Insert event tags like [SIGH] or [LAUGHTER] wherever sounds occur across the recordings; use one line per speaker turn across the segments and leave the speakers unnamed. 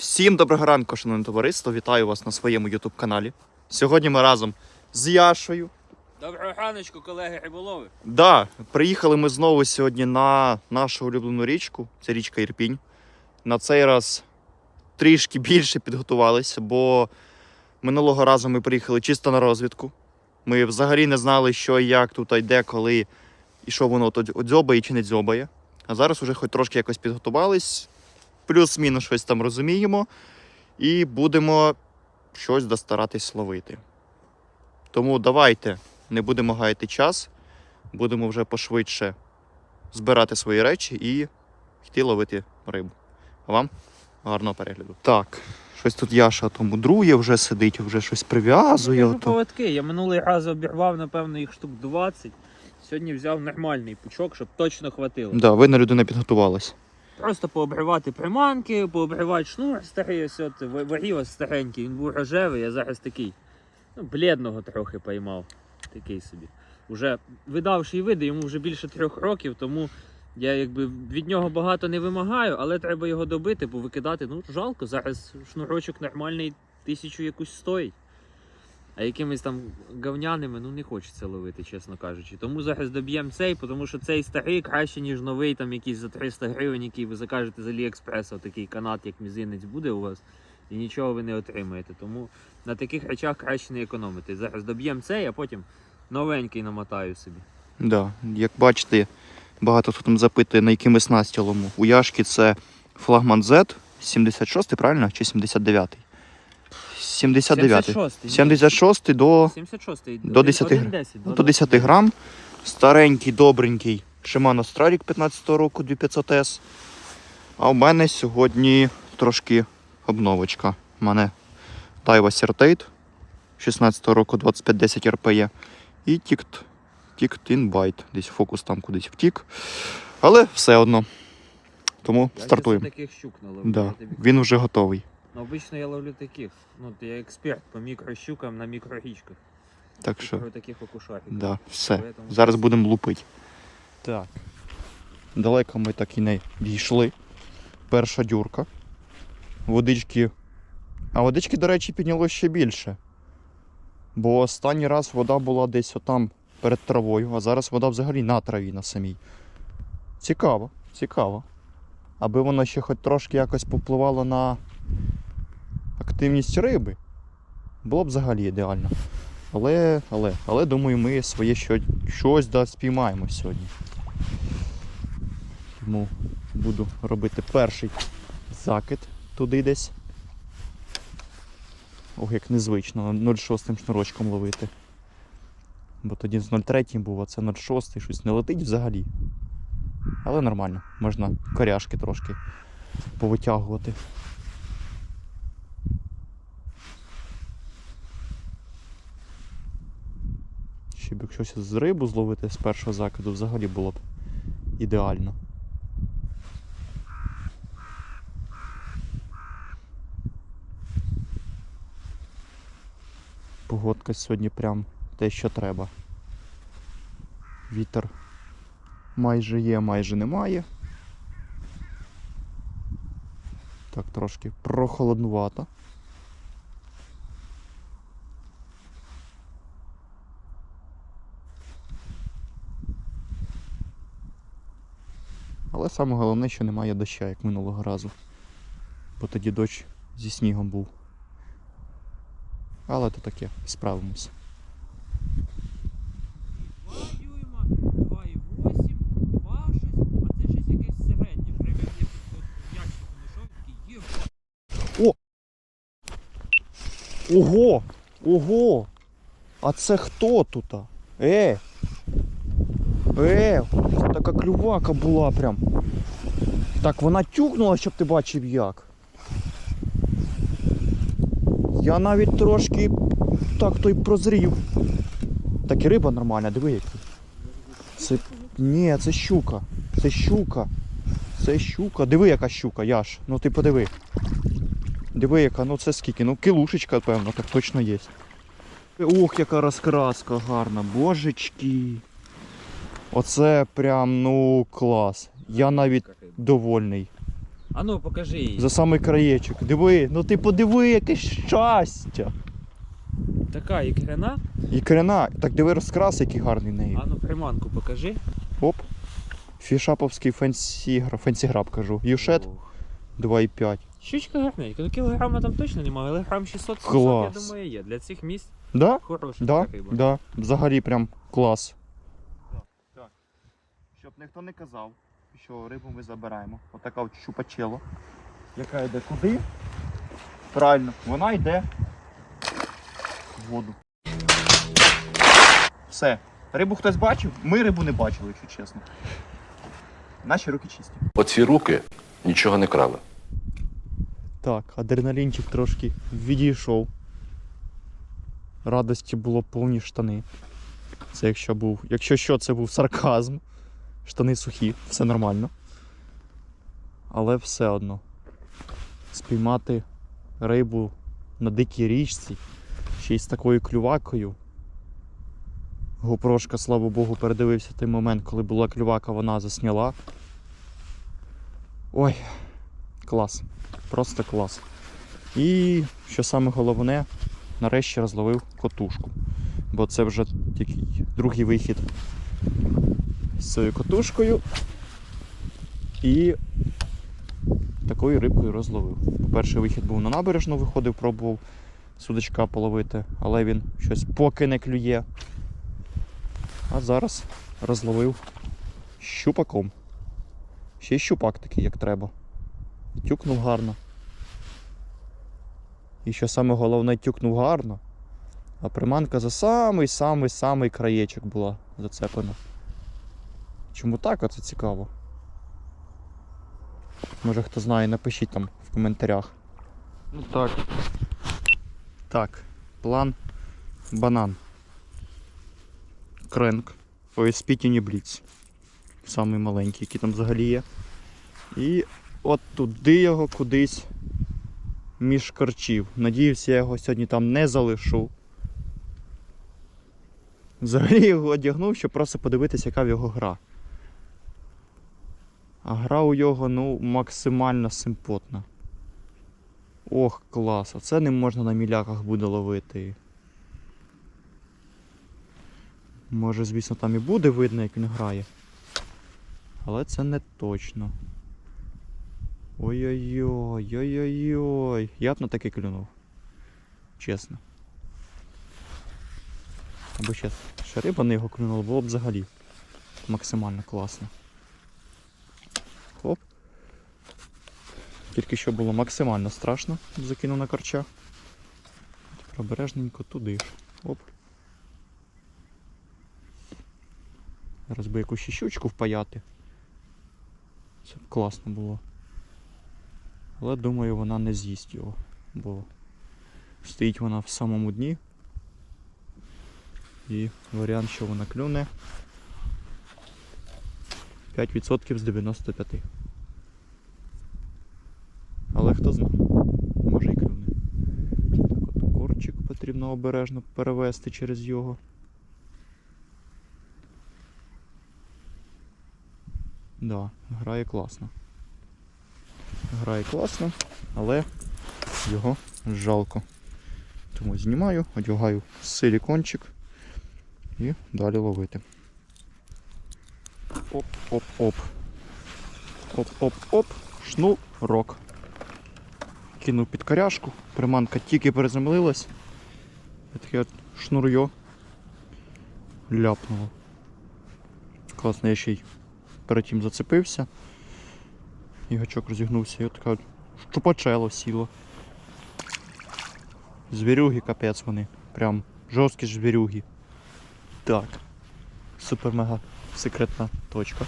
Всім доброго ранку, шановне товариство. Вітаю вас на своєму YouTube каналі. Сьогодні ми разом з Яшою.
Доброго раночку, колеги риболови.
Да, приїхали ми знову сьогодні на нашу улюблену річку. Це річка Ірпінь. На цей раз трішки більше підготувалися, бо минулого разу ми приїхали чисто на розвідку. Ми взагалі не знали, що і як тут йде, коли і що воно тут дзьобає чи не дзьобає. А зараз уже хоч трошки якось підготувались, плюс-мінус щось там розуміємо, і будемо щось достаратись ловити. Тому давайте не будемо гаяти час, будемо вже пошвидше збирати свої речі і йти ловити рибу. А вам гарного перегляду. Так, щось тут Яша тому друге вже сидить, вже щось прив'язує. Ото.
поводки. Я минулий раз обірвав, напевно, їх штук 20. Сьогодні взяв нормальний пучок, щоб точно хватило.
Да, видно, людина підготувалась.
Просто пообривати приманки, пообривати шнур старий, ось от варів старенький, він був рожевий, я зараз такий. Ну, бледного трохи поймав. Такий собі. Уже видавший види, йому вже більше трьох років, тому я якби від нього багато не вимагаю, але треба його добити, бо викидати, ну жалко, зараз шнурочок нормальний тисячу якусь стоїть. А якимись там говняними, ну не хочеться ловити, чесно кажучи. Тому зараз доб'ємо цей, тому що цей старий краще, ніж новий, там якийсь за 300 гривень, який ви закажете з Аліекспреса, такий канат, як мізинець буде у вас, і нічого ви не отримаєте. Тому на таких речах краще не економити. Зараз доб'ємо цей, а потім новенький намотаю собі.
Да. Як бачите, багато хто там запитує, на якими снасті лому. У Яшки це флагман Z 76, правильно? Чи 79? 79.
76.
76 до
76
До 10
один
гривень.
10,
Ну, до 10 грам. Старенький, добренький Shimano Stradic 15 року 2500S. А у мене сьогодні трошки обновочка. У мене Daiwa Certate 16 року 2510 RPE. І Tict, Tict in. Десь фокус там кудись втік. Але все одно. Тому
Я
стартуємо.
таких щук.
Да. Він вже готовий.
Ну, обично я ловлю таких. Ну, я експерт по мікрощукам на мікрорічках.
Так що,
таких окушарів.
да, все.
Поэтому-
Зараз будемо лупити. Так. Далеко ми так і не дійшли. Перша дюрка. Водички. А водички, до речі, підняло ще більше. Бо останній раз вода була десь отам перед травою, а зараз вода взагалі на траві на самій. Цікаво, цікаво. Аби воно ще хоч трошки якось попливало на активність риби. Було б взагалі ідеально. Але, але, але думаю, ми своє що, щось да, спіймаємо сьогодні. Тому буду робити перший закид туди десь. Ох, як незвично, 0,6 шнурочком ловити. Бо тоді з 0,3 був, а це 0,6 щось не летить взагалі. Але нормально, можна коряшки трошки повитягувати. Ще б якщо з рибу зловити з першого закиду, взагалі було б ідеально. Погодка сьогодні прям те, що треба. Вітер майже є, майже немає. Так, трошки прохолоднувато. Але саме головне, що немає доща, як минулого разу. Бо тоді дощ зі снігом був. Але то таке, справимось.
Два дюйма, 2,8, 2 щось, а це щось якесь середнє. Прямо як я тут от в ящику знайшов, такий є.
Ого! Ого! А це хто тут? Е! Е! Така клювака була прям. Так, вона тюкнула, щоб ти бачив як. Я навіть трошки так то й прозрів. Так і риба нормальна, диви який. Це. Ні, це щука. Це щука. Це щука. Диви, яка щука, Яш. Ну ти подиви. Диви, яка, ну це скільки? Ну кілушечка, певно, так точно є. Ох, яка розкраска гарна, божечки. Оце прям, ну, клас. Я навіть довольний.
А ну покажи її.
За самий краєчок. Диви, ну ти подиви, яке щастя.
Така ікрена.
Ікрина, так диви розкрас, який гарний в неї.
А ну приманку покажи.
Оп. Фішаповський фенсі, фенсіграб кажу. Юшет 2,5.
Щучка гарненька. Ну кілограма там точно немає, але грам 600 700, я думаю, є. Для цих місць
Да?
хороша
Да,
така риба.
да. Взагалі прям клас. Щоб ніхто не казав, що рибу ми забираємо. Отака от щупачело. Яка йде куди? Правильно, вона йде в воду. Все. Рибу хтось бачив? Ми рибу не бачили, якщо чесно. Наші руки чисті.
Оці руки нічого не крали.
Так, адреналінчик трошки відійшов. Радості було повні штани. Це якщо був. Якщо що, це був сарказм. Штани сухі, все нормально. Але все одно. Спіймати рибу на дикій річці, ще й з такою клювакою. Гопрошка, слава Богу, передивився той момент, коли була клювака, вона засняла. Ой, клас. Просто клас. І що саме головне, нарешті розловив котушку. Бо це вже такий другий вихід з цією котушкою. І такою рибкою розловив. Перший вихід був на набережну, виходив, пробував судочка половити, але він щось поки не клює. А зараз розловив щупаком. Ще щупак такий, як треба. І тюкнув гарно. І що саме головне, тюкнув гарно. А приманка за самий-самий-самий краєчок була зацеплена. Чому так? Оце цікаво. Може хто знає, напишіть там в коментарях. Ну так. Так. План банан. Кренк. OSP Blitz. Самий маленький, який там взагалі є. І от туди його кудись між корчів. Надіюся, я його сьогодні там не залишу. Взагалі його одягнув, щоб просто подивитися, яка в його гра. А гра у його ну, максимально симпотна. Ох, клас, а це не можна на міляках буде ловити. Може, звісно, там і буде видно, як він грає. Але це не точно. Ой-ой-ой, ой-ой-ой. Я б на таке клюнув. Чесно. Або чесно. Ще риба на його клюнула, було б взагалі максимально класно. Тільки що було максимально страшно, закинув на корча. Обережненько туди ж. Оп. Зараз би якусь щучку впаяти. Це б класно було. Але думаю, вона не з'їсть його, бо стоїть вона в самому дні. І варіант, що вона клюне 5% з 95. Але хто знає, може і клюне. Так от корчик обережно перевести через його. Да, грає класно. Грає класно, але його жалко. Тому знімаю, одягаю силікончик і далі ловити. Оп-оп-оп. Оп-оп-оп. Шнурок. Кинув під коряшку, приманка тільки переземлилась. Таке от шнурйо ляпнуло. Класно, я ще й перед тим зацепився. І гачок розігнувся, і от така щупачело сіло. Звірюги капець вони. Прям жорсткі ж звірюги. Так. Супер-мега секретна точка.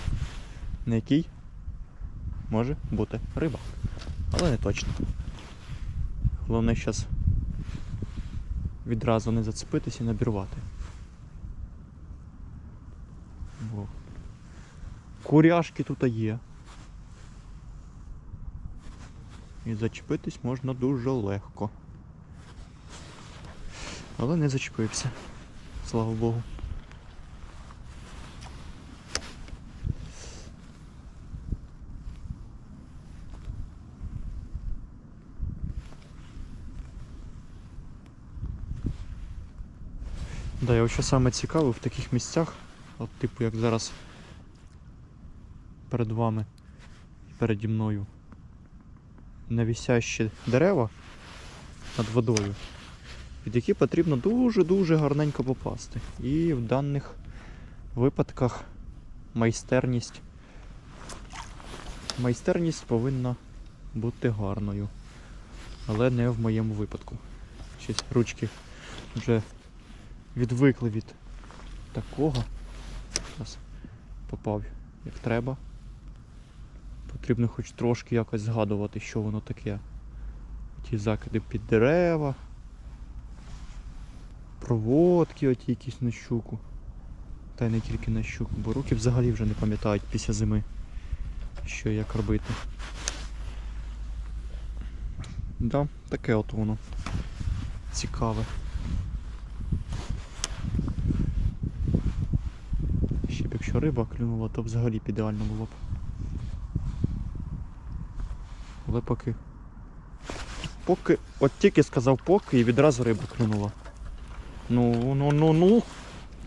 На якій може бути риба. Але не точно. Головне зараз відразу не зацепитися і набірвати. Бо куряшки тут є. І зачепитись можна дуже легко. Але не зачепився. Слава Богу. Да, я що саме цікаве в таких місцях, от типу як зараз перед вами переді мною навісящі дерева над водою, під які потрібно дуже-дуже гарненько попасти. І в даних випадках майстерність. Майстерність повинна бути гарною. Але не в моєму випадку. Щось ручки вже відвикли від такого. Зараз попав як треба. Потрібно хоч трошки якось згадувати, що воно таке. Ті закиди під дерева. Проводки оті якісь на щуку. Та й не тільки на щуку, бо руки взагалі вже не пам'ятають після зими, що і як робити. Да, таке от воно. Цікаве. Якщо риба клюнула, то взагалі б ідеально було б. Але поки. Поки. От тільки сказав поки і відразу риба клюнула. Ну, ну, ну, ну.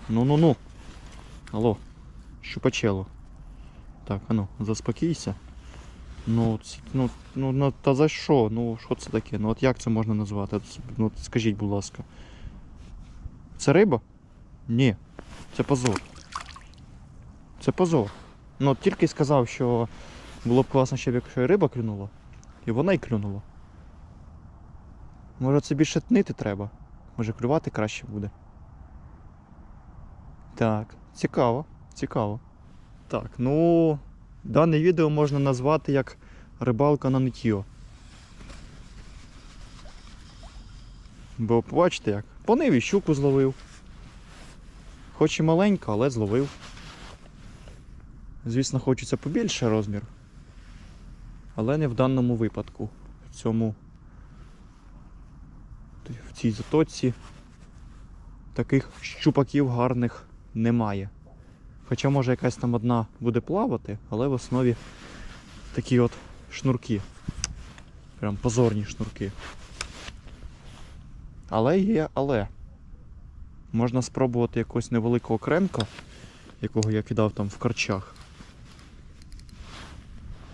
Ну, ну, ну. Алло, щупачело. Так, заспокійся. Ну, ц- ну, ну, ну та за що? Ну, що це таке? Ну от як це можна назвати? Ну, скажіть, будь ласка. Це риба? Ні. Це позор. Це позор. Ну, тільки сказав, що було б класно, щоб якщо і риба клюнула. І вона й клюнула. Може це більше тнити треба? Може клювати краще буде. Так, цікаво, цікаво. Так, ну. Дане відео можна назвати як рибалка на ниття. Бо побачите як. По ниві щуку зловив. Хоч і маленька, але зловив. Звісно, хочеться побільше розмір. Але не в даному випадку. В цьому. В цій затоці таких щупаків гарних немає. Хоча може якась там одна буде плавати, але в основі такі от шнурки. Прям позорні шнурки. Але є, але. Можна спробувати якогось невеликого кремка, якого я кидав там в карчах.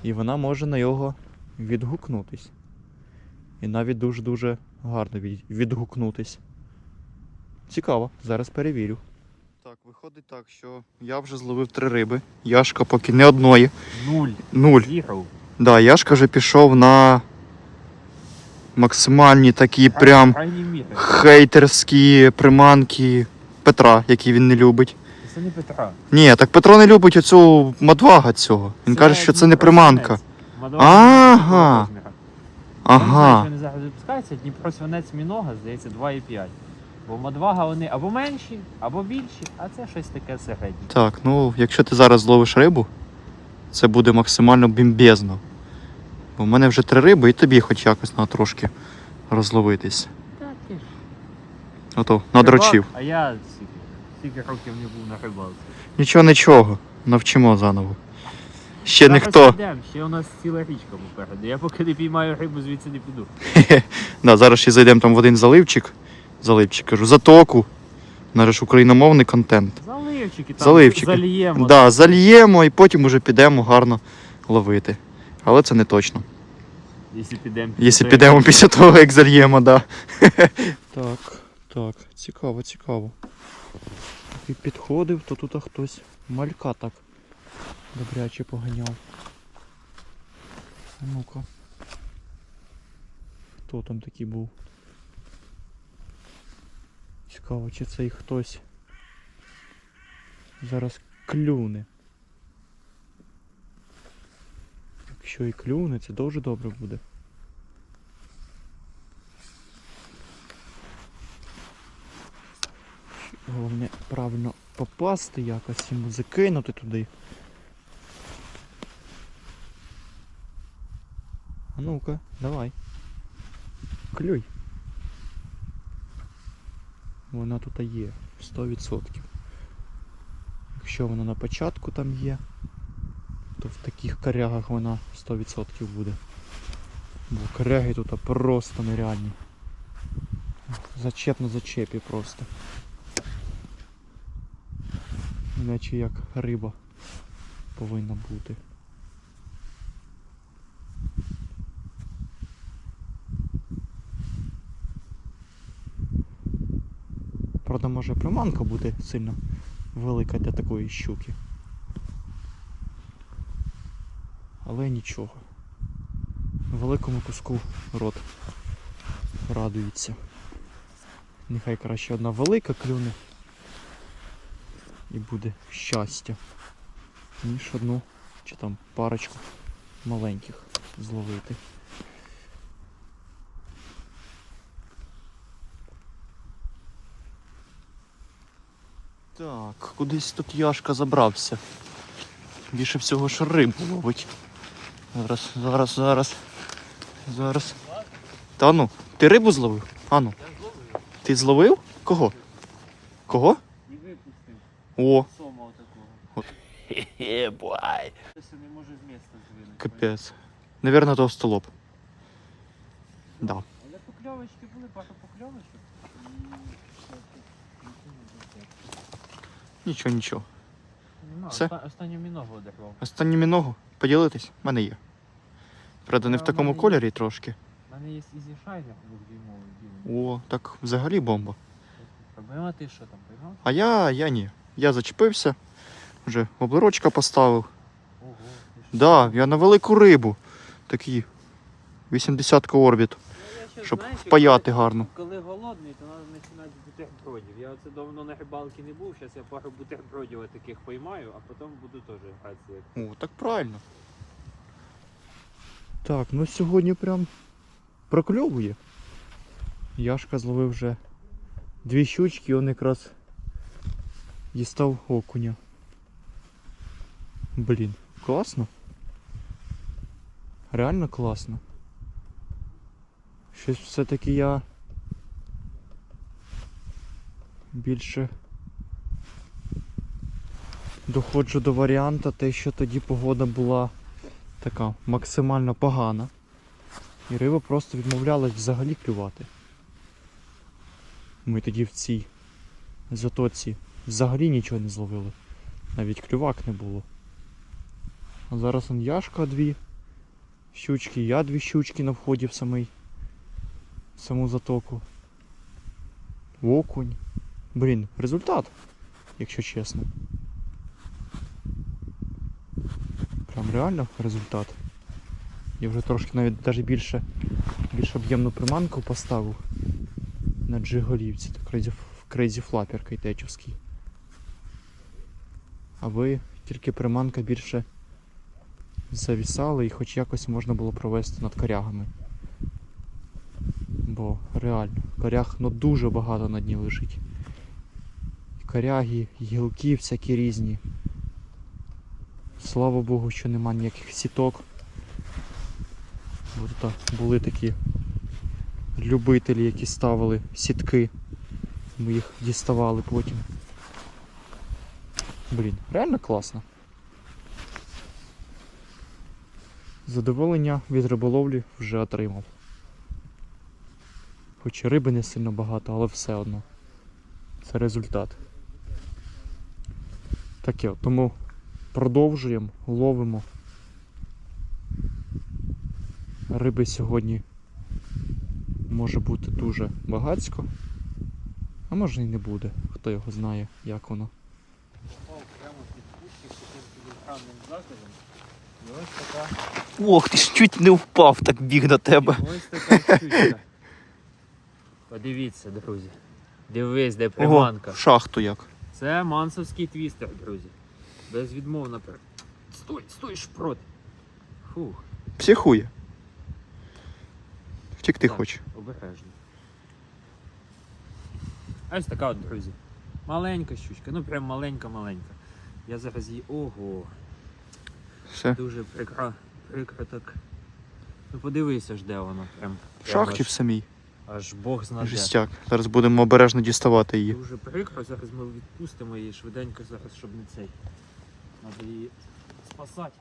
І вона може на його відгукнутись. І навіть дуже-дуже гарно від- відгукнутись. Цікаво, зараз перевірю. Так, виходить так, що я вже зловив три риби. Яшка поки не одної.
Нуль.
Нуль.
З'їхав.
Да, Яшка вже пішов на максимальні такі прям хейтерські приманки Петра, які він не любить.
Це не Петра.
Ні, так Петро не любить оцю мадвага цього. Він каже, що це не приманка. Ага. Ага.
Вони зараз випускаються, Дніпро свинець мінога, здається, 2,5. Бо мадвага вони або менші, або більші, а це щось таке середнє.
Так, ну якщо ти зараз зловиш рибу, це буде максимально бімбезно. Бо в мене вже три риби, і тобі хоч якось на трошки розловитись.
Так, ти ж.
Ото, надрочив.
А я скільки, років не був на рибалці.
Нічого, нічого, навчимо заново. Ще
Зараз
ніхто.
йдемо, ще у нас ціла річка попереду. Я поки не піймаю рибу, звідси не піду. [LAUGHS]
Да, зараз ще зайдемо там в один заливчик. Заливчик кажу, затоку. Наш україномовний контент.
Заливчики там
Заливчики.
зальємо.
Да, зальємо і потім уже підемо гарно ловити. Але це не точно.
Якщо підемо.
Якщо підемо після того, як зальємо, да. [LAUGHS] Так, так, цікаво, цікаво. І підходив, то тут хтось малька так добряче поганяв. Ну-ка. Хто там такий був? Цікаво, чи цей хтось зараз клюне. Якщо і клюне, це дуже добре буде. Головне правильно попасти якось йому закинути туди. А ну-ка, давай. Клюй. Вона тут є 100%. Якщо вона на початку там є, то в таких корягах вона 100% буде. Бо коряги тут просто нереальні. Зачеп на зачепі просто. Іначе як риба повинна бути. Правда, може приманка буде сильно велика для такої щуки. Але нічого. Великому куску рот радується. Нехай краще одна велика клюне і буде щастя, ніж одну чи там парочку маленьких зловити. Так, кудись тут Яшка забрався. Більше всього ж рибу ловить. Зараз, зараз, зараз. Зараз. Та ну, ти рибу зловив? Ану. Ти зловив? Кого? Кого? О,
сома отакого.
Єбай. [LAUGHS]
Це не може з міста звинути.
Капець. Наверно, товстолоб. Да.
Але покльовочки були, пару покльовочок.
Нічого, нічого. Все?
Все? Останню міногу одервав.
Останню міногу поділитись? В мене є. Правда, не в такому
мене є.
кольорі трошки.
У мене є ізі шайнер двохдюймовий білий.
О, так взагалі бомба.
Проблема ти що там, поймав?
А я, я ні. Я зачепився, вже облирочка поставив.
Ого.
Да, я на велику рибу. Такий 80 орбіт,
Ну,
щоб
знаєш,
впаяти
коли-
гарно.
Коли голодний, то треба починати з бутербродів. Я оце давно на рибалці не був, зараз я пару бутербродів таких поймаю, а потім буду теж гратися.
О, так правильно. Так, ну сьогодні прям прокльовує. Яшка зловив вже дві щучки, он якраз дістав окуня. Блін, класно. Реально класно. Щось все-таки я більше доходжу до варіанта, те, що тоді погода була така максимально погана. І риба просто відмовлялась взагалі клювати. Ми тоді в цій затоці взагалі нічого не зловили. Навіть клювак не було. А зараз он яшка дві щучки, я дві щучки на вході в самий в саму затоку. Окунь. Блін, результат, якщо чесно. Прям реально результат. Я вже трошки навіть навіть більше, більш об'ємну приманку поставив на джиголівці. Crazy, Crazy Flapper кайтечовський. Аби тільки приманка більше завісала і хоч якось можна було провести над корягами. Бо реально, коряг ну дуже багато на дні лежить. І коряги, гілки всякі різні. Слава Богу, що нема ніяких сіток. Бо тут були такі любителі, які ставили сітки. Ми їх діставали потім. Блін, реально класно. Задоволення від риболовлі вже отримав. Хоч і риби не сильно багато, але все одно. Це результат. Таке, тому продовжуємо, ловимо. Риби сьогодні може бути дуже багацько, а може і не буде. Хто його знає, як воно.
Попав прямо під кущик таким закладом. І ось така,
Ох, ти ж чуть не впав, так біг до тебе.
ось така щучка. Подивіться, друзі. Дивись, де
Ого,
приманка.
в шахту як.
Це мансовський твістер, друзі. Безвідмовно. пер- Стой, стой, шпрот. Фух,
Психує. Втікти
Так.
хоче.
обережно. А Ось така от, друзі. Маленька щучка, ну прям маленька-маленька. Я зараз її. Ого,
Все.
дуже прикро, прикро так. Ну подивися ж, де воно прям.
В шахті в самій.
аж Бог знає.
Жестяк. Зараз будемо обережно діставати її.
Дуже прикро, зараз ми відпустимо її швиденько зараз, щоб не цей. Треба її спасати.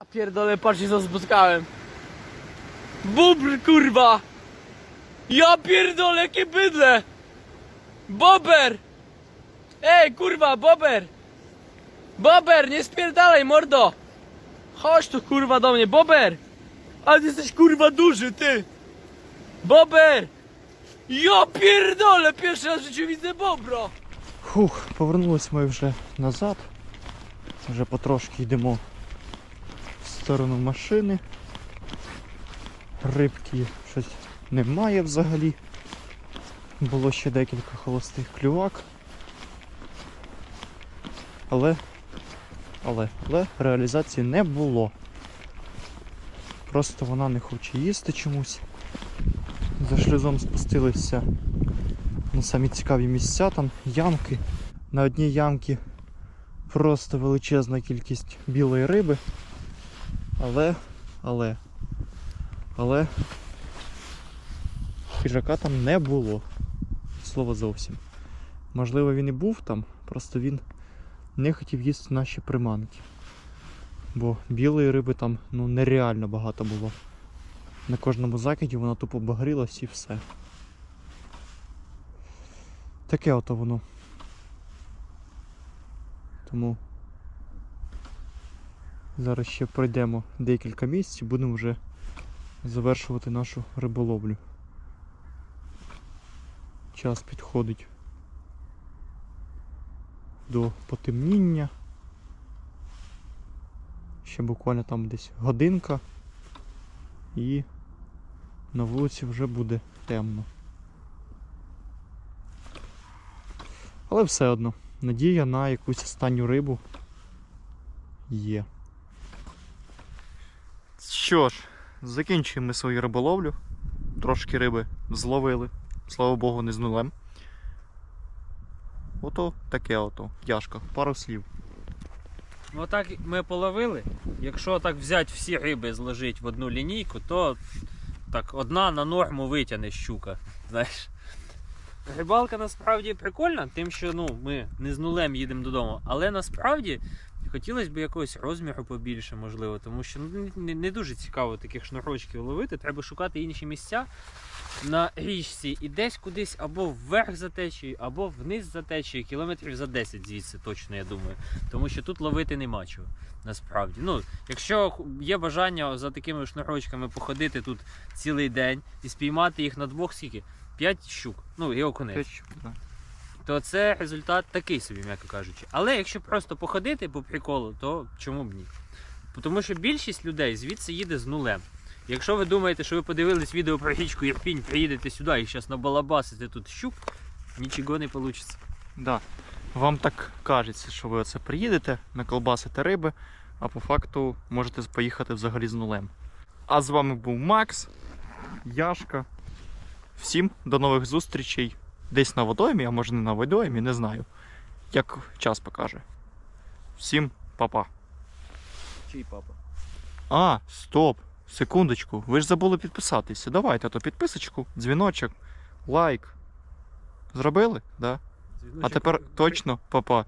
Ja pierdolę, patrzcie co spotkałem. Bubr, kurwa! Ja pierdolę, jakie bydle! Bober! Ej, kurwa, bober! Bober, nie spierdalaj, mordo! Chodź tu, kurwa, do mnie, Bober! Ale ty jesteś, kurwa, duży, ty! Bober! Ja pierdolę, pierwszy raz w życiu widzę bobra!
Фух, повернулись ми вже назад. Вже потрошки йдемо в сторону машини. Рибки щось немає взагалі. Було ще декілька холостих клювак. Але, але, але реалізації не було. Просто вона не хоче їсти чомусь. За шлюзом спустилися на самі цікаві місця, там ямки. На одній ямці просто величезна кількість білої риби. Але, але, але хижака там не було. Слово зовсім. Можливо, він і був там, просто він не хотів їсти наші приманки. Бо білої риби там ну, нереально багато було. На кожному закиді вона тупо багрілась і все. Таке ото воно. Тому зараз ще пройдемо декілька місць і будемо вже завершувати нашу риболовлю. Час підходить до потемніння. Ще буквально там десь годинка і на вулиці вже буде темно. Але все одно, надія на якусь останню рибу є. Що ж, закінчуємо свою риболовлю. Трошки риби зловили. Слава Богу, не з нулем. Ото таке ото. Яшка, пару слів.
Отак ми половили. Якщо так взяти всі риби зложити в одну лінійку, то так одна на норму витягне щука. Знаєш. Рибалка насправді прикольна, тим, що ну, ми не з нулем їдемо додому, але насправді хотілося б якогось розміру побільше, можливо, тому що ну, не дуже цікаво таких шнурочків ловити. Треба шукати інші місця на річці і десь кудись або вверх за течією, або вниз за течією, кілометрів за 10 звідси, точно, я думаю. Тому що тут ловити нема чого. Насправді, ну, якщо є бажання за такими шнурочками походити тут цілий день і спіймати їх на двох скільки? 5 щук, ну і окунець, то це результат такий собі, м'яко кажучи. Але якщо просто походити по приколу, то чому б ні? Тому що більшість людей звідси їде з нулем. Якщо ви думаєте, що ви подивились відео про річку Ірпінь, приїдете сюди і зараз набалабасите тут щук, нічого не вийде.
Да. Вам так кажеться, що ви оце приїдете, наколбасите риби, а по факту можете поїхати взагалі з нулем. А з вами був Макс, Яшка. Всім до нових зустрічей. Десь на водоймі, а може не на водоймі, не знаю. Як час покаже. Всім па-па.
Чий папа?
А, стоп, секундочку. Ви ж забули підписатися. Давайте то підписочку, дзвіночок, лайк. Зробили? Да? А тепер точно, па-па.